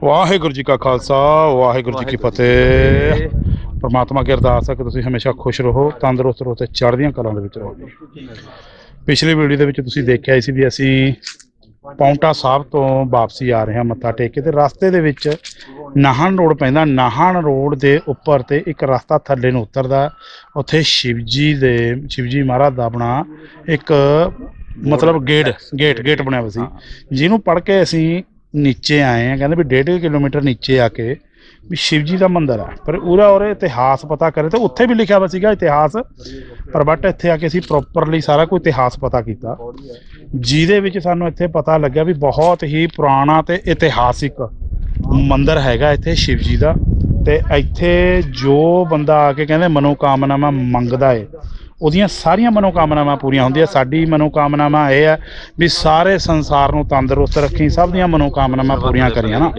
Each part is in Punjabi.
ਵਾਹਿਗੁਰੂ ਜੀ ਕਾ ਖਾਲਸਾ ਵਾਹਿਗੁਰੂ ਜੀ ਕੀ ਫਤਿਹ। ਪਰਮਾਤਮਾ ਅੱਗੇ ਅਰਦਾਸ ਹੈ ਕਿ ਤੁਸੀਂ ਹਮੇਸ਼ਾ ਖੁਸ਼ ਰਹੋ ਤੰਦਰੁਸਤ ਰਹੋ ਤੇ ਚੜ੍ਹਦੀਆਂ ਕਲਾਂ ਦੇ ਵਿੱਚ ਰਹੋ। ਪਿਛਲੀ ਵੀਡੀਓ ਦੇ ਵਿੱਚ ਤੁਸੀਂ ਦੇਖਿਆ ਸੀ ਵੀ ਅਸੀਂ ਪੌਂਟਾ ਸਾਹਿਬ ਤੋਂ ਵਾਪਸੀ ਆ ਰਹੇ ਹਾਂ ਮੱਥਾ ਟੇਕ ਕੇ ਤੇ ਰਸਤੇ ਦੇ ਵਿੱਚ ਨਾਹਨ ਰੋਡ ਪੈਂਦਾ। ਨਾਹਨ ਰੋਡ ਦੇ ਉੱਪਰ ਤੇ ਇੱਕ ਰਸਤਾ ਥੱਲੇ ਨੂੰ ਉਤਰਦਾ। ਉੱਥੇ ਸ਼ਿਵਜੀ ਦੇ ਸ਼ਿਵਜੀ ਮਹਾਰਾਜ ਦਾ ਆਪਣਾ ਇੱਕ ਮਤਲਬ ਗੇਟ ਗੇਟ ਗੇਟ ਬਣਿਆ ਹੋਇਆ ਸੀ। ਜਿਹਨੂੰ ਪੜ ਕੇ ਅਸੀਂ ਨੀਚੇ ਆਏ ਆ, ਕਹਿੰਦੇ ਵੀ 1.5 ਕਿਲੋਮੀਟਰ ਨੀਚੇ ਆ ਕੇ ਵੀ ਸ਼ਿਵ ਜੀ ਦਾ ਮੰਦਿਰ ਆ। ਪਰ ਉਹਦਾ ਉਹਰੇ ਇਤਿਹਾਸ ਪਤਾ ਕਰੇ ਤਾਂ ਉੱਥੇ ਵੀ ਲਿਖਿਆ ਹੋਇਆ ਸੀਗਾ ਇਤਿਹਾਸ, ਪਰ ਬਟ ਇੱਥੇ ਆ ਕੇ ਅਸੀਂ ਪ੍ਰੋਪਰਲੀ ਸਾਰਾ ਕੋਈ ਇਤਿਹਾਸ ਪਤਾ ਕੀਤਾ। ਜਿਹਦੇ ਵਿੱਚ ਸਾਨੂੰ ਇੱਥੇ ਪਤਾ ਲੱਗਿਆ ਵੀ ਬਹੁਤ ਹੀ ਪੁਰਾਣਾ ਤੇ ਇਤਿਹਾਸਿਕ ਮੰਦਿਰ ਹੈਗਾ ਇੱਥੇ ਸ਼ਿਵ ਜੀ ਦਾ। ਤੇ ਇੱਥੇ ਜੋ ਬੰਦਾ ਆ ਕੇ ਕਹਿੰਦੇ ਮਨੋਕਾਮਨਾਵਾਂ ਮੰਗਦਾ ਏ ਉਹਦੀਆਂ ਸਾਰੀਆਂ ਮਨੋਕਾਮਨਾਵਾਂ ਪੂਰੀਆਂ ਹੁੰਦੀਆਂ। ਸਾਡੀ ਮਨੋਕਾਮਨਾਵਾਂ ਇਹ ਆ ਵੀ ਸਾਰੇ ਸੰਸਾਰ ਨੂੰ ਤੰਦਰੁਸਤ ਰੱਖੀ ਸਭ ਦੀਆਂ ਮਨੋਕਾਮਨਾਵਾਂ ਪੂਰੀਆਂ ਕਰੀਆਂ ਨਾ।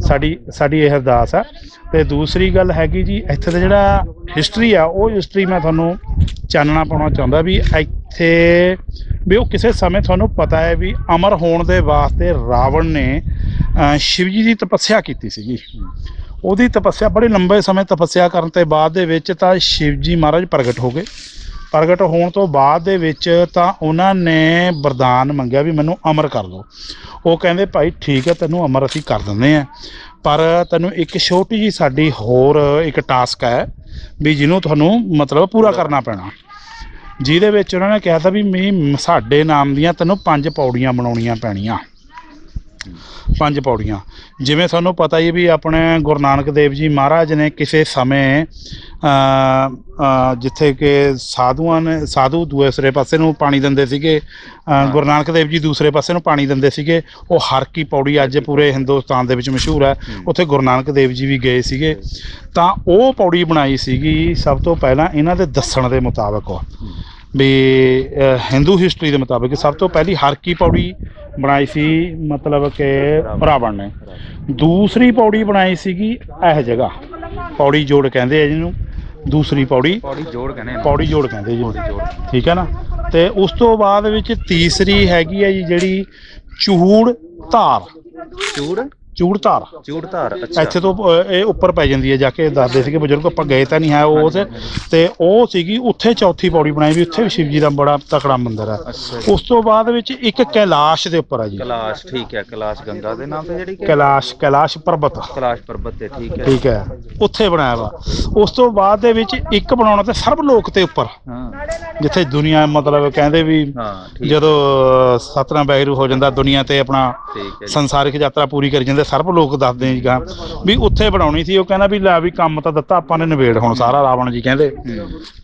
ਸਾਡੀ ਸਾਡੀ ਇਹ ਅਰਦਾਸ ਆ। ਤੇ ਦੂਸਰੀ ਗੱਲ ਹੈਗੀ ਜੀ ਇੱਥੇ ਦਾ ਜਿਹੜਾ ਹਿਸਟਰੀ ਆ ਉਹ ਹਿਸਟਰੀ ਮੈਂ ਤੁਹਾਨੂੰ ਚਾਨਣਾ ਪਾਉਣਾ ਚਾਹੁੰਦਾ ਵੀ ਇੱਥੇ ਵੀ ਉਹ ਕਿਸੇ ਸਮੇਂ ਤੁਹਾਨੂੰ ਪਤਾ ਹੈ ਵੀ ਅਮਰ ਹੋਣ ਦੇ ਵਾਸਤੇ ਰਾਵਣ ਨੇ ਅਹ, ਸ਼ਿਵ ਜੀ ਦੀ ਤਪੱਸਿਆ ਕੀਤੀ ਸੀਗੀ। ਉਹਦੀ ਤਪੱਸਿਆ ਬੜੇ ਲੰਬੇ ਸਮੇਂ ਤਪੱਸਿਆ ਕਰਨ ਤੇ ਬਾਅਦ ਦੇ ਵਿੱਚ ਤਾਂ ਸ਼ਿਵ ਜੀ ਮਹਾਰਾਜ ਪ੍ਰਗਟ ਹੋ ਗਏ। ਪ੍ਰਗਟ ਹੋਣ ਤੋਂ ਬਾਅਦ ਦੇ ਵਿੱਚ ਤਾਂ ਉਹਨਾਂ ਨੇ ਵਰਦਾਨ ਮੰਗਿਆ ਵੀ ਮੈਨੂੰ ਅਮਰ ਕਰ ਦਿਓ। ਉਹ ਕਹਿੰਦੇ, ਭਾਈ ਠੀਕ ਹੈ, ਤੈਨੂੰ ਅਮਰ ਅਸੀਂ ਕਰ ਦਿੰਦੇ ਆ ਪਰ ਤੈਨੂੰ ਇੱਕ ਛੋਟੀ ਜੀ ਸਾਡੀ ਹੋਰ ਇੱਕ ਟਾਸਕ ਹੈ ਵੀ ਜਿਹਨੂੰ ਤੁਹਾਨੂੰ ਮਤਲਬ ਪੂਰਾ ਕਰਨਾ ਪੈਣਾ। ਜਿਹਦੇ ਵਿੱਚ ਉਹਨਾਂ ਨੇ ਕਿਹਾ ਤਾਂ ਵੀ ਮੈਂ ਸਾਡੇ ਨਾਮ ਦੀਆਂ ਤੈਨੂੰ ਪੰਜ ਪੌੜੀਆਂ ਬਣਾਉਣੀਆਂ ਪੈਣੀਆਂ। ਪੰਜ ਪੌੜੀਆਂ। ਜਿਵੇਂ ਤੁਹਾਨੂੰ ਪਤਾ ਹੀ ਵੀ ਆਪਣੇ ਗੁਰੂ ਨਾਨਕ ਦੇਵ ਜੀ ਮਹਾਰਾਜ ਨੇ ਕਿਸੇ ਸਮੇਂ ਜਿੱਥੇ ਕਿ ਸਾਧੂਆਂ ਨੇ ਸਾਧੂ ਦੂਸਰੇ ਪਾਸੇ ਨੂੰ ਪਾਣੀ ਦਿੰਦੇ ਸੀਗੇ ਗੁਰੂ ਨਾਨਕ ਦੇਵ ਜੀ ਦੂਸਰੇ ਪਾਸੇ ਨੂੰ ਪਾਣੀ ਦਿੰਦੇ ਸੀਗੇ ਉਹ ਹਰ ਕੀ ਪੌੜੀ ਅੱਜ ਪੂਰੇ ਹਿੰਦੁਸਤਾਨ ਦੇ ਵਿੱਚ ਮਸ਼ਹੂਰ ਹੈ ਉੱਥੇ ਗੁਰੂ ਨਾਨਕ ਦੇਵ ਜੀ ਵੀ ਗਏ ਸੀਗੇ। ਤਾਂ ਉਹ ਪੌੜੀ ਬਣਾਈ ਸੀਗੀ ਸਭ ਤੋਂ ਪਹਿਲਾਂ ਇਹਨਾਂ ਦੇ ਦੱਸਣ ਦੇ ਮੁਤਾਬਕ ਵੀ ਹਿੰਦੂ ਹਿਸਟਰੀ ਦੇ ਮੁਤਾਬਕ ਸਭ ਤੋਂ ਪਹਿਲੀ ਹਰ ਕੀ ਪੌੜੀ ਬਣਾਈ ਸੀ ਮਤਲਬ ਕਿ ਰਾਵਣ ਨੇ। ਦੂਸਰੀ ਪੌੜੀ ਬਣਾਈ ਸੀਗੀ ਇਹ ਜਗ੍ਹਾ। ਪੌੜੀ ਜੋੜ ਕਹਿੰਦੇ ਆ ਜਿਹਨੂੰ। ਦੂਸਰੀ ਪੌੜੀ ਪੌੜੀ ਜੋੜ ਕਹਿੰਦੇ ਨੇ ਪੌੜੀ ਜੋੜ ਕਹਿੰਦੇ ਜੀ ਠੀਕ ਹੈ ਨਾ? ਤੇ ਉਸ ਤੋਂ ਬਾਅਦ ਵਿੱਚ ਤੀਸਰੀ ਹੈਗੀ ਹੈ ਜੀ ਜਿਹੜੀ ਚੂੜ ਧਾਰ। ਚੂੜ? ਚੂੜ ਧਾਰ ਚੂੜ ਧਾਰ ਅੱਛਾ। ਇੱਥੇ ਤੋਂ ਇਹ ਉੱਪਰ ਪੈ ਜਾਂਦੀ ਹੈ ਜਾ ਕੇ ਦੱਸਦੇ ਸੀਗੇ ਬਜ਼ੁਰਗ ਆਪਾਂ ਗਏ ਤਾਂ ਨਹੀਂ ਹੈ ਉਸ ਤੇ ਉਹ ਸੀਗੀ ਉੱਥੇ ਚੌਥੀ ਪੌੜੀ ਬਣਾਈ ਵੀ ਉੱਥੇ ਵੀ ਸ਼ਿਵ ਜੀ ਦਾ ਬੜਾ ਤਕੜਾ ਮੰਦਿਰ ਹੈ। ਅੱਛਾ ਜੀ। ਉਸ ਤੋਂ ਬਾਅਦ ਵਿੱਚ ਇੱਕ ਕੈਲਾਸ਼ ਦੇ ਉੱਪਰ ਹੈ ਜੀ। ਕਲਾਸ਼ ਠੀਕ ਹੈ ਕਲਾਸ਼ ਗੰਗਾ ਦੇ ਨਾਮ ਤੇ ਜਿਹੜੀ ਕਿ ਕੈਲਾਸ਼ ਕੈਲਾਸ਼ ਪਰਬਤ। ਕਲਾਸ਼ ਪਰਬਤ ਤੇ ਠੀਕ ਹੈ। ਠੀਕ ਹੈ। ਉੱਥੇ ਬਣਾਇਆ ਵਾ। ਉਸ ਤੋਂ ਬਾਅਦ ਦੇ ਵਿੱਚ ਇੱਕ ਬਣਾਉਣਾ ਤੇ ਸਰਬ ਲੋਕ ਤੇ ਉੱਪਰ। ਹਾਂ। ਜਿੱਥੇ ਦੁਨੀਆ ਮਤਲਬ ਕਹਿੰਦੇ ਵੀ ਹਾਂ ਠੀਕ। ਜਦੋਂ ਸਤਨਾਮ ਬੈਰੂ ਹੋ ਜਾਂਦਾ ਦੁਨੀਆ ਤੇ ਆਪਣਾ ਠੀਕ ਹੈ ਜੀ। ਸੰਸਾਰਿਕ ਯਾਤਰਾ ਪੂਰੀ ਕਰੀ ਜਾਂਦੇ ਸਰਬ ਲੋਕ ਦੱਸਦੇ ਜੀ ਗਾ ਵੀ ਉੱਥੇ ਬਣਾਉਣੀ ਸੀ ਉਹ ਕਹਿੰਦਾ ਵੀ ਲੈ ਵੀ ਕੰਮ ਤਾਂ ਦਿੱਤਾ ਆਪਾਂ ਨੇ ਨਿਬੇੜ ਹੁਣ ਸਾਰਾ ਰਾਵਣ ਜੀ ਕਹਿੰਦੇ।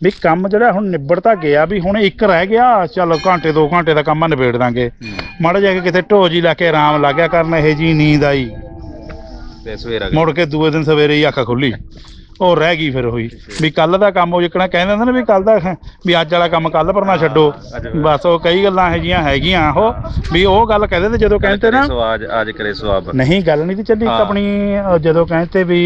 ਵੀ ਕੰਮ ਜਿਹੜਾ ਹੁਣ ਨਿਬੜ ਤਾਂ ਗਿਆ ਵੀ ਹੁਣ ਇੱਕ ਰਹਿ ਗਿਆ ਚੱਲ ਘੰਟੇ ਦੋ ਘੰਟੇ ਦਾ ਕੰਮ ਆ ਨਿਬੇੜ ਦਾਂਗੇ। ਮਾੜਾ ਜਾ ਕੇ ਕਿਤੇ ਢੋ ਜੀ ਲਾ ਕੇ ਆਰਾਮ ਲੱਗ ਗਿਆ ਕਰਨ ਇਹ ਜੀ ਨੀਂਦ ਆਈ ਤੇ ਸਵੇਰ ਆ ਗਈ ਮੁੜ ਕੇ ਦੂਏ ਦਿਨ ਸਵੇਰੇ ਹੀ ਅੱਖ ਖੁੱਲੀ ਉਹ ਰਹਿ ਗਈ ਫਿਰ ਹੋਈ ਵੀ ਕੱਲ ਦਾ ਕੰਮ ਉਹ ਜਿੱਕਣਾ ਕਹਿੰਦੇ ਹੁੰਦੇ ਨੇ ਵੀ ਕੱਲ ਦਾ ਵੀ ਅੱਜ ਵਾਲਾ ਕੰਮ ਕੱਲ ਪਰ ਨਾ ਛੱਡੋ। ਬਸ ਉਹ ਕਈ ਗੱਲਾਂ ਇਹੋ ਜਿਹੀਆਂ ਹੈਗੀਆਂ ਉਹ ਵੀ ਉਹ ਗੱਲ ਕਹਿੰਦੇ ਤੇ ਜਦੋਂ ਕਹਿੰਦੇ ਨਾ ਅੱਜ ਅੱਜ ਕਰੇ ਸਵਾਬ। ਨਹੀਂ ਗੱਲ ਨਹੀਂ ਤੇ ਚੱਲੀ। ਆਪਣੀ ਜਦੋਂ ਕਹਿੰਦੇ ਵੀ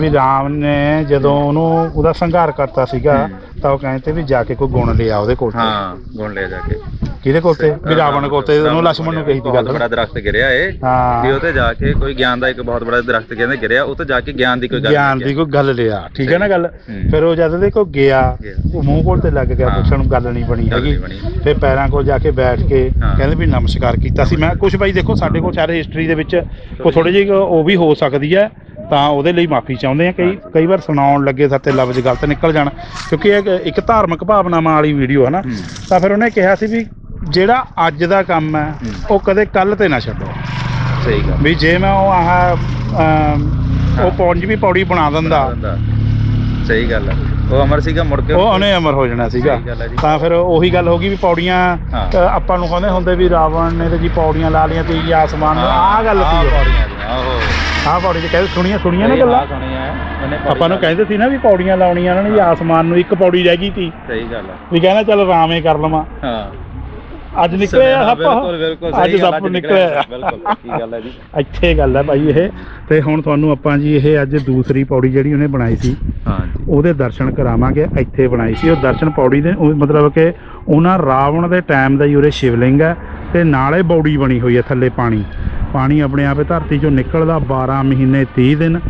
ਵੀ ਰਾਮ ਨੇ ਜਦੋਂ ਉਹਨੂੰ ਉਹਦਾ ਸੰਘਾਰ ਕਰਤਾ ਸੀਗਾ ਤਾਂ ਉਹ ਕਹਿੰਦੇ ਤੇ ਵੀ ਜਾ ਕੇ ਕੋਈ ਗੁਣ ਲਿਆ ਉਹਦੇ ਕੋਲ ਤੇ। ਹਾਂ ਗੁਣ ਲੈ ਜਾ ਕੇ। ਕਿਹਦੇ ਕੋਲ ਤੇ? ਵੀ ਰਾਵਣ ਕੋਲ ਤੇ ਉਹਨੂੰ ਲక్ష్మణ ਨੂੰ ਕਹੀ ਦੀ ਬਹੁਤ ਬੜਾ ਦਰਖਤ ਗਿਰਿਆ ਏ। ਹਾਂ। ਵੀ ਉਤੇ ਜਾ ਕੇ ਕੋਈ ਗਿਆਨ ਦਾ ਇੱਕ ਬਹੁਤ ਬੜਾ ਦਰਖਤ ਕਹਿੰਦੇ ਗਿਰਿਆ ਉਤੇ ਜਾ ਕੇ ਗਿਆਨ ਦੀ ਕੋਈ ਗੱਲ ਗਿਆਨ ਦੀ ਕੋਈ ਗੱਲ ਲਿਆ। ਠੀਕ ਹੈ ਨਾ ਗੱਲ? ਫਿਰ ਉਹ ਜਦ ਦੇ ਗਿਆ ਉਹ ਮੂੰਹ ਕੋਲ ਤੇ ਲੱਗ ਗਿਆ ਪੁੱਛਣ ਨੂੰ ਗੱਲ ਨਹੀਂ ਬਣੀ ਹੈਗੀ। ਨਹੀਂ ਫਿਰ ਪੈਰਾਂ ਕੋਲ ਜਾ ਕੇ ਬੈਠ ਕੇ ਕਹਿੰਦੇ ਵੀ ਨਮਸਕਾਰ ਕੀਤਾ ਸੀ। ਮੈਂ ਕੁਝ ਬਾਈ ਦੇਖੋ ਸਾਡੇ ਕੋਲ ਸਾਰੇ ਹਿਸਟਰੀ ਦੇ ਵਿੱਚ ਕੋਈ ਥੋੜੀ ਜਿਹੀ ਉਹ ਵੀ ਹੋ ਸਕਦੀ ਹੈ। ਤਾਂ ਉਹਦੇ ਲਈ ਮਾਫੀ ਚਾਹੁੰਦੇ ਆ। ਕਈ ਕਈ ਵਾਰ ਸੁਣਾਉਣ ਲੱਗੇ ਸਾਤੇ ਲਫ਼ਜ਼ ਗਲਤ ਨਿਕਲ ਜਾਣ। ਕਿਉਂਕਿ ਇਹ ਇੱਕ- ਧਾਰਮਿਕ ਭਾਵਨਾਵਾਂ ਵਾਲੀ ਵੀਡੀਓ ਹੈ ਨਾ। ਤਾਂ ਫਿਰ ਉਹਨੇ ਕਿਹਾ ਸੀ ਵੀ ਜਿਹੜਾ ਅੱਜ ਦਾ ਕੰਮ ਹੈ। ਉਹ ਕਦੇ ਕੱਲ ਤੇ ਨਾ ਛੱਡੋ। ਸਹੀ ਗੱਲ। ਵੀ ਜੇ ਮੈਂ ਉਹ ਆਹ ਉਹ ਪੌਂਜ ਵੀ ਪੌੜੀ ਬਣਾ ਦਿੰਦਾ। ਸਹੀ ਗੱਲ ਹੈ ਉਹ ਅਮਰ ਸੀਗਾ ਮੁੜ ਕੇ ਉਹ ਉਹਨੇ ਅਮਰ ਹੋ ਜਾਣਾ ਸੀਗਾ। ਸਹੀ ਗੱਲ ਹੈ ਜੀ। ਤਾਂ ਫਿਰ ਉਹੀ ਗੱਲ ਹੋ ਗਈ ਵੀ ਪੌੜੀਆਂ ਹਾਂ। ਅ, ਆਪਾਂ ਨੂੰ ਕਹਿੰਦੇ ਹੁੰਦੇ ਵੀ ਰਾਵਣ ਨੇ ਤੇ ਜੀ ਪੌੜੀਆਂ ਲਾ ਲੀਆਂ ਤੇ ਜੀ ਆਸਮਾਨ ਨੂੰ। ਆਹ ਗੱਲ ਸੀ ਦੀਆਂ, ਆਹੋ। ਆਹ ਪੌੜੀ ਤੇ ਕਹਿੰਦੇ ਸੁਣੀਆਂ ਸੁਣੀਆਂ ਨਾ ਗੱਲਾਂ? ਆਹ ਸੁਣੀਆਂ ਹੈ। ਉਹਨੇ ਪੌੜੀ ਆਪਾਂ ਨੂੰ ਕਹਿੰਦੇ ਸੀ ਨਾ ਵੀ ਪੌੜੀਆਂ ਲਾਉਣੀਆਂ ਨੇ ਜੀ ਆਸਮਾਨ ਨੂੰ ਇੱਕ ਪੌੜੀ ਰਹਿ ਗਈ ਸੀ। ਸਹੀ ਗੱਲ ਹੈ ਵੀ ਕਹਿੰਦਾ ਚੱਲ ਰਾਮੇ ਕਰ ਲਵਾਂ। ਹਾਂ। ਅੱਜ ਨਿਕਲੇ ਆ ਸੱਪ ਬਿਲਕੁਲ ਬਿਲਕੁਲ ਅੱਜ ਸਹੀ ਗੱਲ ਸੱਪ ਅੱਜ ਨਿਕਲੇ ਆ। ਬਿਲਕੁਲ ਕੀ ਗੱਲ ਹੈ ਜੀ। ਇੱਥੇ ਗੱਲ ਹੈ ਭਾਈ ਇਹ। ਤੇ ਹੁਣ ਤੁਹਾਨੂੰ ਆਪਾਂ ਜੀ ਇਹ ਅੱਜ ਦੂਸਰੀ ਪੌੜੀ ਜਿਹੜੀ ਉਹਨੇ ਬਣਾਈ ਸੀ ਹਾਂ ਜੀ ਉਹਦੇ ਦਰਸ਼ਨ ਕਰਾਵਾਂਗੇ ਇੱਥੇ ਬਣਾਈ ਸੀ। ਉਹ ਦਰਸ਼ਨ ਪੌੜੀ ਦੇ ਉਹ ਮਤਲਬ ਕਿ ਉਹਨਾਂ ਰਾਵਣ ਦੇ ਟਾਈਮ ਦਾ ਹੀ ਉਰੇ ਸ਼ਿਵਲਿੰਗ ਹੈ ਤੇ ਨਾਲੇ ਬੌੜੀ ਬਣੀ ਹੋਈ ਹੈ ਥੱਲੇ ਪਾਣੀ। ਪਾਣੀ ਆਪਣੇ ਆਪੇ ਧਰਤੀ ਚੋਂ ਨਿਕਲਦਾ 12 ਮਹੀਨੇ 30 ਦਿਨ।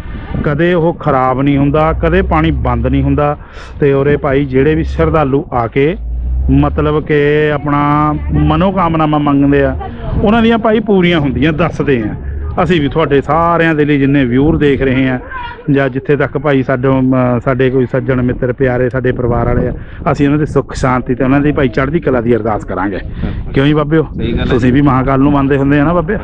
ਕਦੇ ਉਹ ਖਰਾਬ ਨਹੀਂ ਹੁੰਦਾ ਕਦੇ ਪਾਣੀ ਬੰਦ ਨਹੀਂ ਹੁੰਦਾ। ਤੇ ਉਰੇ ਭਾਈ ਜਿਹੜੇ ਵੀ ਸ਼ਰਧਾਲੂ ਆ ਕੇ ਮਤਲਬ ਕਿ ਆਪਣਾ ਮਨੋਕਾਮਨਾਵਾਂ ਮੰਗਦੇ ਆ। ਉਹਨਾਂ ਦੀਆਂ ਭਾਈ ਪੂਰੀਆਂ ਹੁੰਦੀਆਂ ਦੱਸਦੇ ਆ। ਅਸੀਂ ਵੀ ਤੁਹਾਡੇ ਸਾਰਿਆਂ ਦੇ ਲਈ ਜਿੰਨੇ ਵਿਊਰ ਦੇਖ ਰਹੇ ਆ ਜਾਂ ਜਿੱਥੇ ਤੱਕ ਭਾਈ ਸਾਡੇ ਸਾਡੇ ਕੋਈ ਸੱਜਣ ਮਿੱਤਰ ਪਿਆਰੇ ਸਾਡੇ ਪਰਿਵਾਰ ਵਾਲੇ ਆ ਅਸੀਂ ਉਹਨਾਂ ਦੇ ਸੁੱਖ ਸ਼ਾਂਤੀ ਤੇ ਉਹਨਾਂ ਦੀ ਭਾਈ ਚੜ੍ਹਦੀ ਕਲਾ ਦੀ ਅਰਦਾਸ ਕਰਾਂਗੇ। ਕਿਉਂ ਜੀ ਬਾਬਿਓ ਤੁਸੀਂ ਵੀ ਮਹਾਕਾਲ ਨੂੰ ਮੰਨਦੇ ਹੁੰਦੇ ਆ ਨਾ ਬਾਬੇ?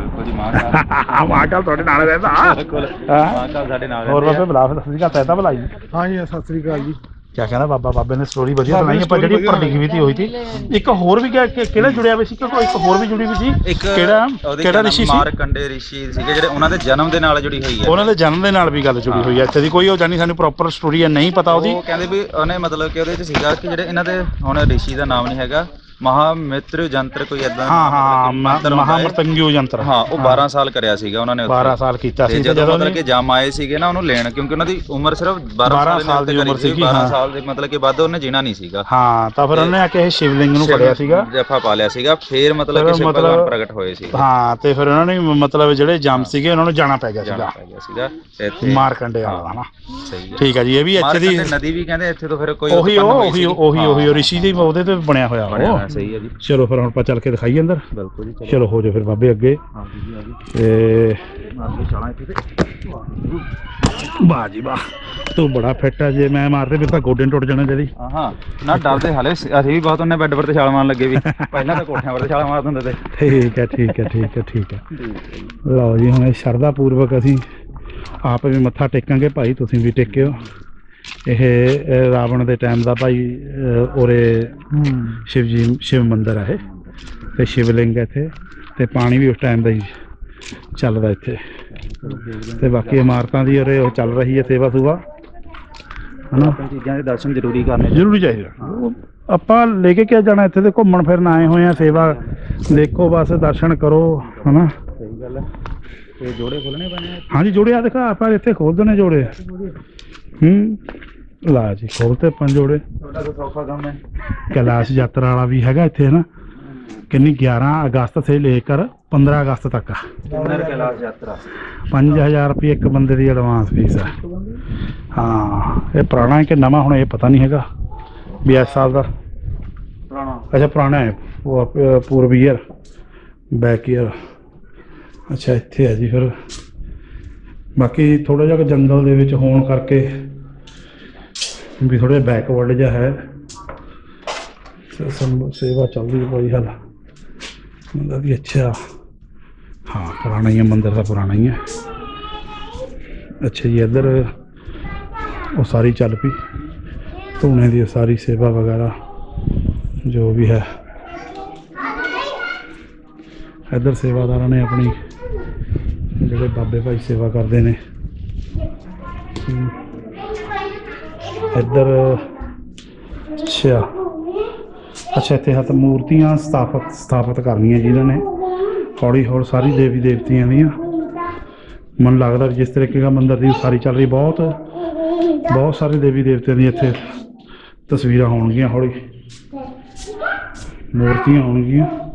ਮਹਾਕਾਲ ਤੁਹਾਡੇ ਨਾਲ ਰਹਿੰਦਾ। ਬਿਲਕੁਲ। ਹਾਂ। ਮਾਂ ਕਾ ਸਾਡੇ ਨਾਲ ਹੋਰ ਬਾਬੇ ਬਲਾ ਫਿਰ ਸਸਰੀ ਕਾ ਤੈਤਾ ਬੁਲਾਈ ਹਾਂ ਜੀ ਸਤਿ ਸ੍ਰੀ ਅਕਾਲ ਜੀ। ਕਿਆ ਕਹਿੰਦਾ ਬਾਬਾ ਬਾਬੇ ਨੇ ਸਟੋਰੀ ਵਧੀਆ ਬਾਬੇ ਨੇ ਆਪਾਂ story ਜਿਹੜੀ ਉੱਪਰ ਵਧੀਆ ਲਿਖੀ ਵੀ ਤੀ ਹੋਈ ਸੀ ਇੱਕ ਹੋਰ ਵੀ ਕਿਆ- ਕਿ- ਕਿਹੜਾ ਜੁੜਿਆ ਹੋਇਆ ਸੀ ਕਿ ਕੋਈ ਇੱਕ ਹੋਰ ਵੀ ਜੁੜੀ ਵੀ ਸੀ। ਇੱਕ ਕਿਹੜਾ? ਉਹਦੇ ਕਿਹੜਾ ਰਿਸ਼ੀ ਸੀ? ਮਾਰਕੰਡੇ ਰਿਸ਼ੀ ਸੀਗੇ ਜਿਹੜੇ ਉਹਨਾਂ ਦੇ ਜਨਮ ਦੇ ਨਾਲ ਜੁੜੀ ਹੋਈ ਹੈ। ਉਹਨਾਂ ਦੇ ਜਨਮ ਦੇ ਨਾਲ ਵੀ ਗੱਲ ਜੁੜੀ ਹੋਈ ਹੈ। ਇੱਥੇ ਦੀ ਕੋਈ ਉਹ ਜਾਨੀ ਸਾਨੂੰ ਪ੍ਰੋਪਰ ਸਟੋਰੀ ਹੈ ਨਹੀਂ ਪਤਾ ਉਹਦੀ। ਉਹ ਕਹਿੰਦੇ ਵੀ ਉਹਨੇ ਮਤਲਬ ਕਿ ਉਹਦੇ ਵਿੱਚ ਸੀਗਾ ਕਿ ਜਿਹੜੇ ਇਹਨਾਂ ਦੇ ਹੁਣ ਰਿਸ਼ੀ ਦਾ ਨਾਮ ਨਹੀਂ ਹੈਗਾ। ਮਹਾਮਿਤਰ ਯੰਤਰ ਕੋਈ ਇਦਾਂ ਹਾਂ ਹਾਂ ਮਹਾਮਰਤੰਗਿਓ ਯੰਤਰ ਹਾਂ। ਉਹ 12 ਸਾਲ ਕਰਿਆ ਸੀਗਾ ਉਹਨਾਂ ਨੇ ਉੱਥੇ। 12 ਸਾਲ ਕੀਤਾ ਤੇ ਸੀ ਤੇ ਜਦੋਂ ਮਤਲਬ ਕਿ ਜਮ ਆਏ ਸੀਗੇ ਨਾ ਉਹਨੂੰ ਲੈਣ ਕਿਉਂਕਿ ਉਹਨਾਂ ਦੀ ਉਮਰ ਸਿਰਫ 12 12 ਸਾਲ ਦੀ ਉਮਰ ਸੀਗੀ, 12 ਹਾਂ। ਸਾਲ ਦੇ ਮਤਲਬ ਕਿ ਵੱਧ ਉਹਨੇ ਜੀਣਾ ਨਹੀਂ ਸੀਗਾ। ਹਾਂ ਤਾਂ ਫਿਰ ਉਹਨੇ ਆ ਕੇ ਇਹ ਸ਼ਿਵਲਿੰਗ ਨੂੰ ਫੜਿਆ ਸੀਗਾ। ਜਫਾ ਪਾ ਲਿਆ ਸੀਗਾ ਫੇਰ ਮਤਲਬ ਫਿਰ ਕਿ ਸ਼ਿਵ ਮਤਲਬ- ਭਗਵਾਨ ਪ੍ਰਗਟ ਹੋਏ ਸੀ ਹਾਂ ਤੇ ਫਿਰ ਉਹਨਾਂ ਨੇ ਮਤਲਬ ਜਿਹੜੇ ਜੰਮ ਸੀਗੇ ਉਹਨਾਂ ਨੂੰ ਜਾਣਾ ਪੈ ਗਿਆ ਜਾਣਾ ਸੀਗਾ। ਪੈ ਗਿਆ ਸੀਗਾ ਤੇ ਇੱਥੇ। ਮਾਰਕੰਡੇ ਵਾਲਾ ਹਨਾ। ਸਹੀ ਹੈ। ਠੀਕ ਹੈ ਜੀ ਇਹ ਵੀ ਇੱਥੇ ਦੀ ਮਾਰਕੰਡੇ ਨਦੀ ਵੀ ਕਹਿੰਦੇ ਇੱਥੇ ਤੋਂ ਫਿਰ ਕੋਈ ਉਹੀ ਉਹ ਉਹੀ। ਉਹੀ ਹਾਂ, ਉਹੀ ਉਹ ਰਿਸ਼ੀ ਦੀ ਉਹਦੇ ਤੇ ਬਣਿਆ ਹੋਇਆ ਉਹ। ਹੋਇਆ, ਸਹੀ ਹੈ ਜੀ। ਚਲੋ ਫਿਰ ਹੁਣ ਆਪਾਂ ਚੱਲ ਕੇ ਦਿਖਾਈਏ ਅੰਦਰ। ਬਿਲਕੁਲ ਜੀ ਚਲੋ। ਹੋ ਜਾ ਫਿਰ ਬਾਬੇ ਅੱਗੇ। ਹਾਂ ਜੀ ਆ ਜੀ ਤੇ ਮਾਰ ਕੇ ਚਾਲਾਂ ਇੱਥੇ ਤੇ। ਵਾਹ ਜੀ ਵਾਹ ਤੂੰ ਬੜਾ ਫਿੱਟ ਆ ਜੇ ਮੈਂ ਮਾਰਦੇ ਫਿਰ ਤਾਂ ਗੋਡੇ ਟੁੱਟ ਜਾਣਾ ਜਦੀ ਹਾਂ, ਹਾਂ। ਨਾ ਡਰਦੇ ਹਾਲੇ ਅਸੀਂ ਵੀ ਬਹੁਤ ਉਹਨੇ ਬੈੱਡ ਪਰ ਤੇ ਛਾਲ ਮਾਰਨ ਲੱਗੇ ਵੀ। ਪਹਿਲਾਂ ਤਾਂ ਕੋਠਿਆਂ ਪਰ ਤੇ ਛਾਲ ਮਾਰ ਦਿੰਦੇ ਤੇ। ਠੀਕ ਹੈ ਠੀਕ ਹੈ ਠੀਕ ਹੈ ਠੀਕ ਹੈ। ਲਓ ਜੀ ਹੁਣ ਸ਼ਰਧਾ ਪੂਰਵਕ ਅਸੀਂ ਆਪ ਵੀ ਮੱਥਾ ਟੇਕਾਂਗੇ ਭਾਈ ਤੁਸੀਂ ਵੀ ਟੇਕਿਓ। ਇਹ ਰਾਵਣ ਦੇ ਟਾਈਮ ਦਾ ਭਾਈ ਅਹ, ਉਰੇ ਸ਼ਿਵ ਜੀ ਸ਼ਿਵ ਮੰਦਿਰ ਹੈ ਤੇ ਸ਼ਿਵਲਿੰਗ ਹੈ ਇੱਥੇ। ਤੇ ਪਾਣੀ ਵੀ ਉਸ ਟਾਈਮ ਦਾ ਹੀ ਚੱਲਦਾ ਇੱਥੇ। ਤੇ ਬਾਕੀ ਇਮਾਰਤਾਂ ਦੀ ਉਰੇ ਉਹ ਚੱਲ ਰਹੀ ਹੈ ਸੇਵਾ ਸੁਵਾ ਹਨਾ? ਆਪਾਂ ਚੀਜ਼ਾਂ ਦੇ ਦਰਸ਼ਨ ਜ਼ਰੂਰੀ ਕਰਨੇ ਜ਼ਰੂਰੀ ਚਾਹੀਦਾ। ਉਹ ਆਪਾਂ ਲੈ ਕੇ ਕਿਆ ਜਾਣਾ? ਇੱਥੇ ਤੇ ਘੁੰਮਣ ਫਿਰਨ ਆਏ ਹੋਏ ਆ ਸੇਵਾ ਦੇਖੋ ਬਸ ਦਰਸ਼ਨ ਕਰੋ ਹਨਾ? ਸਹੀ ਗੱਲ ਹੈ। ਤੇ ਜੋੜੇ ਖੋਲਣੇ ਪੈਣੇ ਆ? ਹਾਂਜੀ ਜੋੜੇ ਆ ਦਿਖਾ ਆਪਾਂ ਇੱਥੇ ਖੋਲ ਦਨੇ ਜੋੜੇ। ਹੂੰ। ਲਾ ਜੀ ਖੋਲਤੇ ਪੰਜੋੜੇ ਤੁਹਾਡਾ ਯਾਤਰਾ ਵਾਲਾ ਵੀ ਹੈਗਾ ਇੱਥੇ ਨਾ ਕਿੰਨੀ 11 ਅਗਸਤ ਸੇ ਲੈ ਕੇ 15 ਅਗਸਤ ਤੱਕ ਆ। ਪੁਨਰ ਕੈਲਾਸ਼ ਯਾਤਰਾ। 5000 ਰੁਪਏ ਇੱਕ ਬੰਦੇ ਦੀ ਐਡਵਾਂਸ ਫੀਸ ਆ। ਹਾਂ ਇਹ ਪੁਰਾਣਾ ਹੈ ਕਿ ਨਵਾਂ ਹੁਣ ਇਹ ਪਤਾ ਨਹੀਂ ਹੈਗਾ। ਵੀ ਇਸ ਸਾਲ ਦਾ। ਪੁਰਾਣਾ। ਅੱਛਾ ਪੁਰਾਣਾ ਹੈ। ਉਹ ਪੂਰਵੀ ਯਰ ਬੈਕ ਯਰ ਅੱਛਾ ਇੱਥੇ ਆ ਜੀ ਫਿਰ। ਬਾਕੀ ਥੋੜਾ ਜਿਹਾ ਜੰਗਲ ਦੇ ਵਿੱਚ ਹੋਣ ਕਰਕੇ ਵੀ ਥੋੜਾ ਜਿਹਾ ਬੈਕਵਰਡ ਜਿਹਾ ਹੈ। ਸੇਵਾ ਚੱਲਦੀ ਕੋਈ ਹਾਲ। ਮੰਦਰ ਵੀ ਅੱਛਾ। ਹਾਂ ਪੁਰਾਣਾ ਹੀ ਹੈ ਮੰਦਿਰ ਤਾਂ ਪੁਰਾਣਾ ਹੀ ਹੈ। ਅੱਛਾ ਜੀ ਇੱਧਰ ਉਹ ਸਾਰੀ ਚੱਲ ਪਈ। ਧੂਣੇ ਦੀ ਸਾਰੀ ਸੇਵਾ ਵਗੈਰਾ ਜੋ ਵੀ ਹੈ। ਇੱਧਰ ਸੇਵਾਦਾਰਾਂ ਨੇ ਆਪਣੀ ਜਿਹੜੇ ਬਾਬੇ ਭਾਈ ਸੇਵਾ ਕਰਦੇ ਨੇ। ਇੱਧਰ, ਅੱਛਾ। ਅੱਛਾ, ਇੱਥੇ ਹੱਥ ਮੂਰਤੀਆਂ ਸਥਾਪਿਤ ਸਥਾਪਿਤ ਕਰਨੀਆਂ ਜਿਨ੍ਹਾਂ ਨੇ। ਹੌਲੀ ਹੌਲੀ ਸਾਰੀ ਦੇਵੀ ਦੇਵਤਿਆਂ ਦੀਆਂ। ਮਨ ਲੱਗਦਾ ਜਿਸ ਤਰੀਕੇ ਦਾ ਮੰਦਿਰ ਦੀ ਉਸਾਰੀ ਚੱਲ ਰਹੀ, ਬਹੁਤ ਬਹੁਤ ਸਾਰੇ ਦੇਵੀ ਦੇਵਤਿਆਂ ਦੀਆਂ ਇੱਥੇ ਤਸਵੀਰਾਂ ਹੋਣਗੀਆਂ ਹੌਲੀ। ਮੂਰਤੀਆਂ ਹੋਣਗੀਆਂ।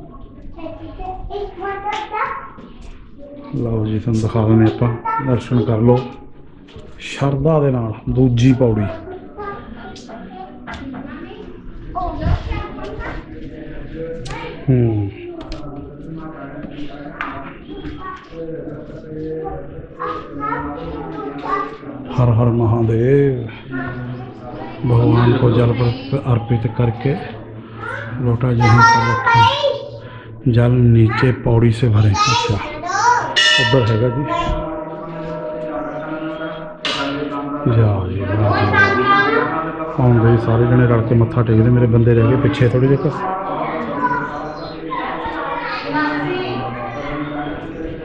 ਲਓ ਜੀ ਤੁਹਾਨੂੰ ਦਿਖਾ ਦਿੰਦੇ ਆਪਾਂ ਦਰਸ਼ਨ ਕਰ ਲਓ ਸ਼ਰਧਾ ਦੇ ਨਾਲ ਦੂਜੀ ਪੌੜੀ ਹੂੰ हर हर महादेव भगवान को जल पर अर्पित करके लोटा जहीं पर रखें जल नीचे पौड़ी से भरें अच्छा उधर हैगा जी ਜਾਓ ਜੀ ਵਾਹ ਜੀ ਵਾਹ। ਆਉਂਦੇ ਹੀ ਸਾਰੇ ਜਣੇ ਰਲ ਕੇ ਮੱਥਾ ਟੇਕਦੇ ਮੇਰੇ ਬੰਦੇ ਰਹਿ ਗਏ ਪਿੱਛੇ ਥੋੜੀ ਜਿਹੀ